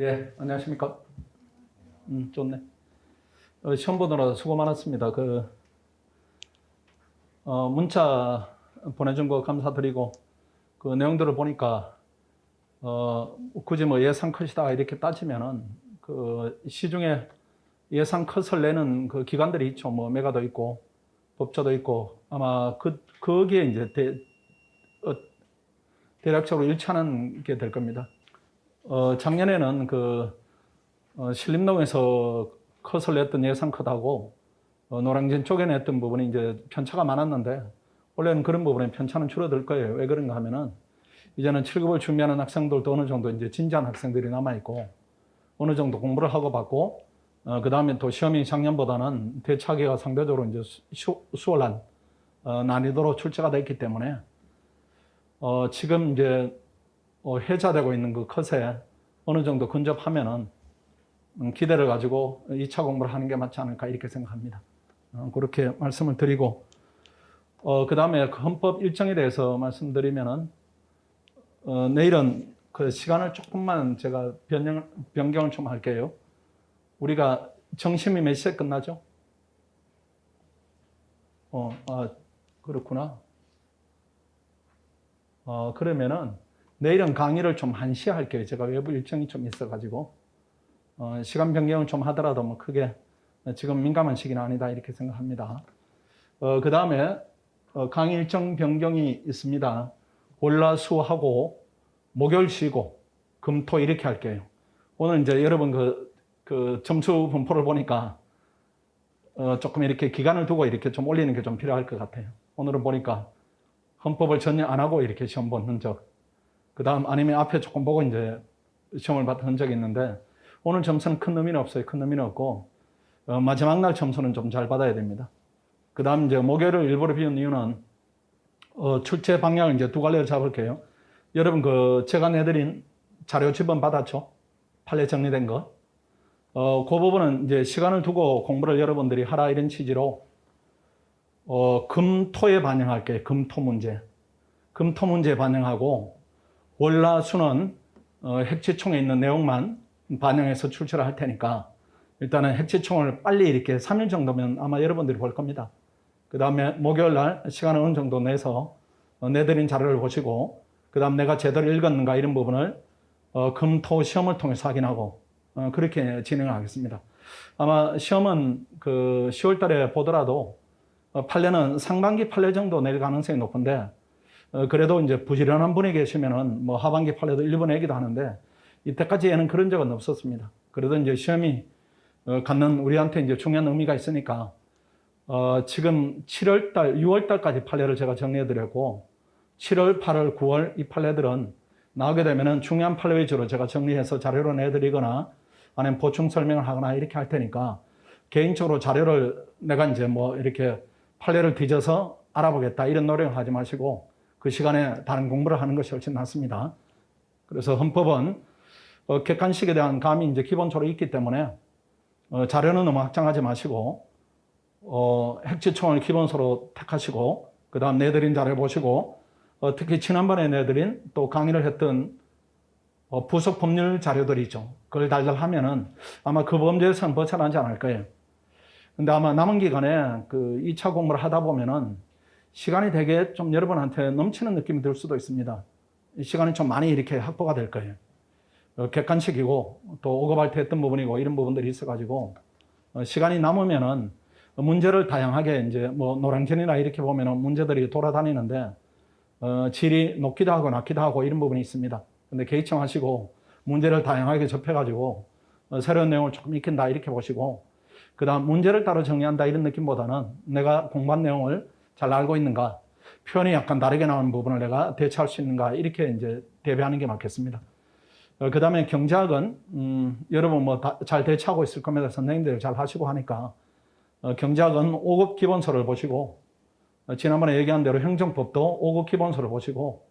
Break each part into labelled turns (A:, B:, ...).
A: 예, 안녕하십니까. 음, 좋네. 어, 시험 보느라 수고 많았습니다. 그, 어, 문자 보내준 거 감사드리고, 그 내용들을 보니까, 어, 굳이 뭐 예상 컷이다 이렇게 따지면은, 그 시중에 예상 컷을 내는 그 기관들이 있죠. 뭐 메가도 있고, 법조도 있고, 아마 그, 거기에 이제 대, 어, 대략적으로 일치하는 게 될 겁니다. 어, 작년에는 그 어, 신림동에서 컷을 냈던 예상 컷하고 어, 노량진 쪽에 냈던 부분이 이제 편차가 많았는데 원래는 그런 부분에 편차는 줄어들 거예요. 왜 그런가 하면은 이제는 7급을 준비하는 학생들도 어느 정도 이제 진지한 학생들이 남아 있고 어느 정도 공부를 하고 받고 어, 그 다음에 또 시험이 작년보다는 대차기가 상대적으로 이제 수, 수월한 어, 난이도로 출제가 됐기 때문에 어, 지금 이제 어, 해자되고 있는 그 컷에 어느 정도 근접하면은 음, 기대를 가지고 2차 공부를 하는 게 맞지 않을까 이렇게 생각합니다. 어, 그렇게 말씀을 드리고 어, 그 다음에 헌법 일정에 대해서 말씀드리면은 어, 내일은 그 시간을 조금만 제가 변경, 변경을 좀 할게요. 우리가 정심이 몇 시에 끝나죠? 어, 아, 그렇구나. 어, 그러면은 내일은 강의를 좀 한시 할게요. 제가 외부 일정이 좀 있어가지고. 어, 시간 변경을 좀 하더라도 뭐 크게 지금 민감한 시기는 아니다 이렇게 생각합니다. 어, 그 다음에 어, 강의 일정 변경이 있습니다. 월화수하고 목요일 쉬고 금토 이렇게 할게요. 오늘 이제 여러분 그, 그 점수 분포를 보니까 어, 조금 이렇게 기간을 두고 이렇게 좀 올리는 게 좀 필요할 것 같아요. 오늘은 보니까 헌법을 전혀 안 하고 이렇게 시험 본 흔적. 그 다음 아니면 앞에 조금 보고 이제 시험을 봤던 흔적이 있는데 오늘 점수는 큰 의미는 없어요. 큰 의미는 없고 어, 마지막 날 점수는 좀 잘 받아야 됩니다. 그 다음 이제 목요일을 일부러 비운 이유는 어, 출제 방향을 이제 두 갈래로 잡을게요. 여러분 그 제가 내드린 자료 집은 받았죠? 판례 정리된 거. 어, 그 부분은 이제 시간을 두고 공부를 여러분들이 하라 이런 취지로 어, 금토에 반영할게요. 금토 문제. 금토 문제 반영하고 월화수는 어, 핵지총에 있는 내용만 반영해서 출제를 할 테니까 일단은 핵지총을 빨리 이렇게 3일 정도면 아마 여러분들이 볼 겁니다. 그 다음에 목요일 날 시간을 어느 정도 내서 어, 내드린 자료를 보시고 그 다음 내가 제대로 읽었는가 이런 부분을 어, 금토 시험을 통해서 확인하고 어, 그렇게 진행을 하겠습니다. 아마 시험은 그 10월 달에 보더라도 어, 판례는 상반기 판례 정도 낼 가능성이 높은데 어, 그래도 이제 부지런한 분이 계시면은 뭐 하반기 판례도 일부 내기도 하는데 이때까지에는 그런 적은 없었습니다. 그래도 이제 시험이 어, 갖는 우리한테 이제 중요한 의미가 있으니까 어, 지금 7월 달, 6월 달까지 판례를 제가 정리해 드렸고 7월, 8월, 9월 이 판례들은 나오게 되면은 중요한 판례 위주로 제가 정리해서 자료로 내 드리거나 아니면 보충 설명을 하거나 이렇게 할 테니까 개인적으로 자료를 내가 이제 뭐 이렇게 판례를 뒤져서 알아보겠다 이런 노력을 하지 마시고 그 시간에 다른 공부를 하는 것이 훨씬 낫습니다. 그래서 헌법은 어, 객관식에 대한 감이 이제 기본적으로 있기 때문에 어, 자료는 너무 확장하지 마시고 어, 핵지총을 기본서로 택하시고 그 다음 내드린 자료 보시고 어, 특히 지난번에 내드린 또 강의를 했던 어, 부속 법률 자료들이 있죠. 그걸 달달 하면은 아마 그 범죄에서는 벗어나지 않을 거예요. 근데 아마 남은 기간에 그 2차 공부를 하다 보면은 시간이 되게 좀 여러분한테 넘치는 느낌이 들 수도 있습니다. 이 시간이 좀 많이 이렇게 확보가 될 거예요. 어, 객관식이고 또 오고발퇴했던 부분이고 이런 부분들이 있어가지고 어, 시간이 남으면은 문제를 다양하게 이제 뭐 노량진이나 이렇게 보면은 문제들이 돌아다니는데 어, 질이 높기도 하고 낮기도 하고 이런 부분이 있습니다. 근데 개의청 하시고 문제를 다양하게 접해가지고 어, 새로운 내용을 조금 익힌다 이렇게 보시고 그 다음 문제를 따로 정리한다 이런 느낌보다는 내가 공부한 내용을 잘 알고 있는가 표현이 약간 다르게 나오는 부분을 내가 대처할 수 있는가 이렇게 이제 대비하는 게 맞겠습니다. 어, 그 다음에 경제학은 음, 여러분 뭐 잘 대처하고 있을 겁니다. 선생님들 잘 하시고 하니까 어, 경제학은 5급 기본서를 보시고 어, 지난번에 얘기한 대로 행정법도 5급 기본서를 보시고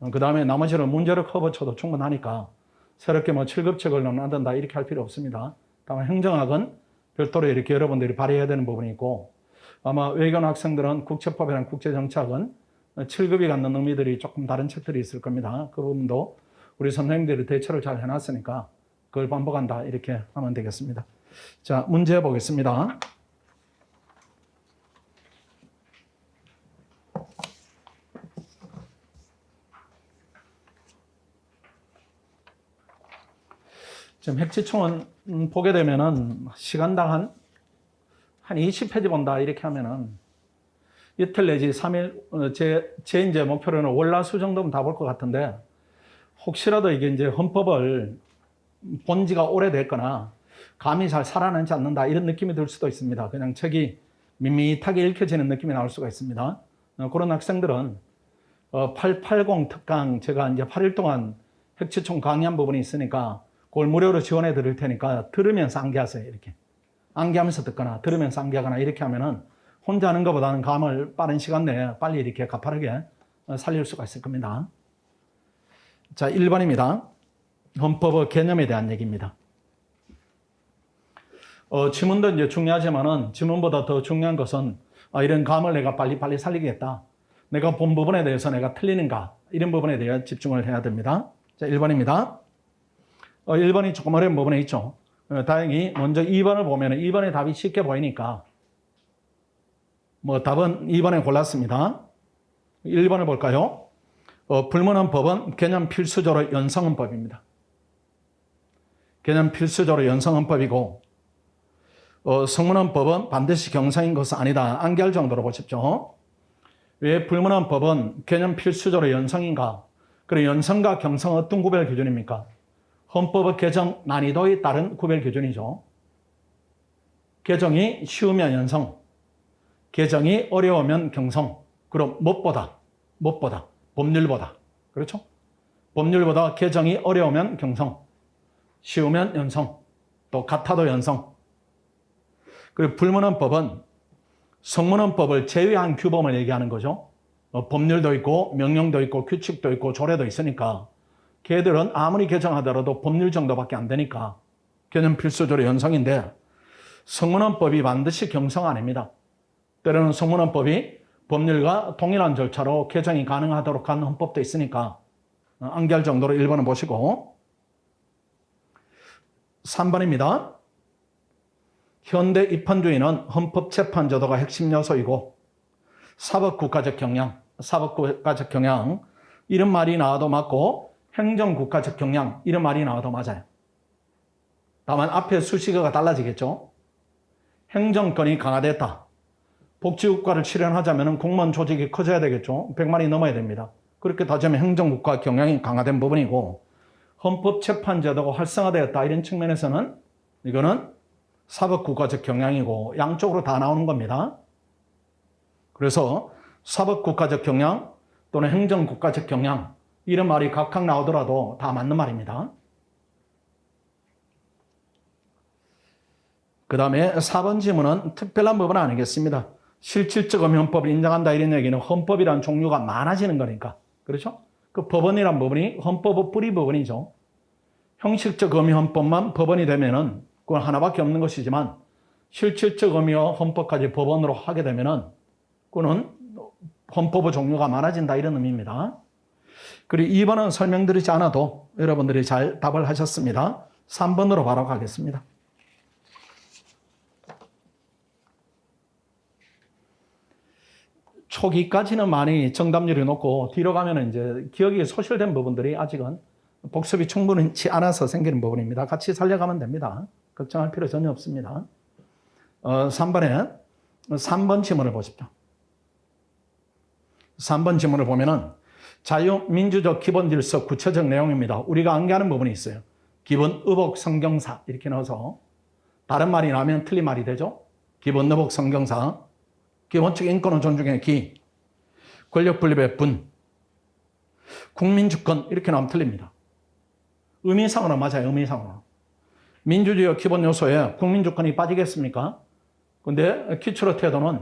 A: 어, 그 다음에 나머지는 문제를 커버 쳐도 충분하니까 새롭게 뭐 7급 책을 논한다 이렇게 할 필요 없습니다. 다만 행정학은 별도로 이렇게 여러분들이 발휘해야 되는 부분이 있고 아마 외교원 학생들은 국제법이랑 국제정착은 7급이 갖는 의미들이 조금 다른 책들이 있을 겁니다. 그 부분도 우리 선생님들이 대처를 잘 해놨으니까 그걸 반복한다. 이렇게 하면 되겠습니다. 자, 문제 보겠습니다. 지금 핵지총은 음, 보게 되면은 시간당 한, 한 20페이지 본다. 이렇게 하면은 이틀 내지 3일, 어, 제, 제 이제 목표로는 월화수 정도면 다 볼 것 같은데 혹시라도 이게 이제 헌법을 본 지가 오래됐거나 감이 잘 살아나지 않는다 이런 느낌이 들 수도 있습니다. 그냥 책이 밋밋하게 읽혀지는 느낌이 나올 수가 있습니다. 어, 그런 학생들은 어, 880 특강 제가 이제 8일 동안 핵지총 강의한 부분이 있으니까 그걸 무료로 지원해 드릴 테니까 들으면서 암기하세요. 이렇게. 암기하면서 듣거나 들으면서 암기하거나 이렇게 하면은 혼자 하는 것보다는 감을 빠른 시간 내에 빨리 이렇게 가파르게 어, 살릴 수가 있을 겁니다. 자, 1번입니다. 헌법의 개념에 대한 얘기입니다. 어, 지문도 이제 중요하지만은 지문보다 더 중요한 것은 아, 이런 감을 내가 빨리빨리 살리겠다. 내가 본 부분에 대해서 내가 틀리는가. 이런 부분에 대해 집중을 해야 됩니다. 자, 1번입니다. 어, 1번이 조금 어려운 부분에 있죠. 어, 다행히 먼저 2번을 보면 2번의 답이 쉽게 보이니까 뭐 답은 2번에 골랐습니다. 1번을 볼까요? 어, 불문헌 법은 개념 필수적으로 연성헌법입니다. 개념 필수적으로 연성헌법이고 어, 성문헌법은 반드시 경상인 것은 아니다. 암기할 정도로 보십시오. 왜 불문헌법은 개념 필수적으로 연성인가? 그리고 연성과 경성 어떤 구별 기준입니까? 헌법의 개정 난이도에 따른 구별 기준이죠. 개정이 쉬우면 연성, 개정이 어려우면 경성. 그럼 무엇보다, 무엇보다, 법률보다. 그렇죠? 법률보다 개정이 어려우면 경성, 쉬우면 연성, 또 같아도 연성. 그리고 불문헌법은 성문헌법을 제외한 규범을 얘기하는 거죠. 어, 법률도 있고 명령도 있고 규칙도 있고 조례도 있으니까 걔들은 아무리 개정하더라도 법률 정도밖에 안 되니까 개념 필수적으로 연성인데 성문헌법이 반드시 경성 아닙니다. 때로는 성문헌법이 법률과 동일한 절차로 개정이 가능하도록 한 헌법도 있으니까 어, 암기할 정도로 1번은 보시고 3번입니다. 현대 입헌주의는 헌법재판제도가 핵심 요소이고 사법국가적 경향, 사법국가적 경향 이런 말이 나와도 맞고 행정국가적 경향 이런 말이 나와도 맞아요. 다만 앞에 수식어가 달라지겠죠. 행정권이 강화됐다. 복지국가를 실현하자면 공무원 조직이 커져야 되겠죠. 100만이 넘어야 됩니다. 그렇게 따지면 행정국가 경향이 강화된 부분이고 헌법재판제도가 활성화되었다 이런 측면에서는 이거는 사법국가적 경향이고 양쪽으로 다 나오는 겁니다. 그래서 사법국가적 경향 또는 행정국가적 경향 이런 말이 각각 나오더라도 다 맞는 말입니다. 그 다음에 4번 지문은 특별한 부분 아니겠습니다. 실질적 의미헌법을 인정한다 이런 얘기는 헌법이란 종류가 많아지는 거니까. 그렇죠? 그 법원이란 부분이 헌법의 뿌리 부분이죠. 형식적 의미 헌법만 법원이 되면은 그건 하나밖에 없는 것이지만 실질적 의미와 헌법까지 법원으로 하게 되면은 그거는 헌법의 종류가 많아진다 이런 의미입니다. 그리고 2번은 설명드리지 않아도 여러분들이 잘 답을 하셨습니다. 3번으로 바로 가겠습니다. 초기까지는 많이 정답률이 높고 뒤로 가면 이제 기억이 소실된 부분들이 아직은 복습이 충분치 않아서 생기는 부분입니다. 같이 살려가면 됩니다. 걱정할 필요 전혀 없습니다. 어, 3번에 3번 지문을 보십시오. 3번 지문을 보면은 자유민주적 기본 질서 구체적 내용입니다. 우리가 암기하는 부분이 있어요. 기본 의복 성경사 이렇게 넣어서 다른 말이 나면 틀린 말이 되죠. 기본 의복 성경사 기본적 인권을 존중의 기 권력 분립의 분 국민 주권 이렇게 나오면 틀립니다. 의미상으로 맞아요. 의미상으로. 민주주의 기본 요소에 국민 주권이 빠지겠습니까? 근데 기초로 태도는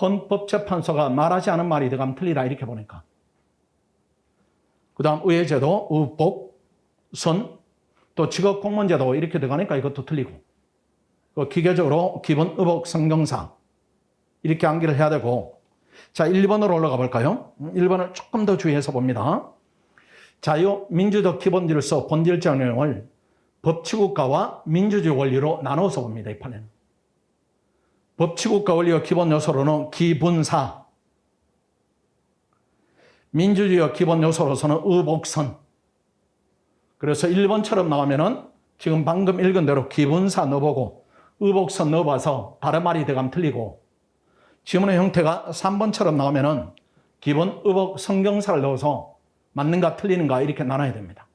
A: 헌법재판소가 말하지 않은 말이 들어가면 틀리다 이렇게 보니까. 그 다음 의회제도, 의복, 선, 또 직업공무원제도 이렇게 들어가니까 이것도 틀리고. 그 기계적으로 기본 의복 성경사 이렇게 암기를 해야 되고 자 1번으로 올라가 볼까요? 1번을 조금 더 주의해서 봅니다. 자유 민주적 기본 질서 본질적 내용을 법치국가와 민주주의 원리로 나눠서 봅니다. 이 판에는. 법치국가 원리의 기본 요소로는 기분사, 민주주의의 기본 요소로서는 의복선. 그래서 1번처럼 나오면은 지금 방금 읽은 대로 기분사 넣어보고 의복선 넣어봐서 다른 말이 들어가면 틀리고 지문의 형태가 3번처럼 나오면은 기본 의복 성경사를 넣어서 맞는가 틀리는가 이렇게 나눠야 됩니다.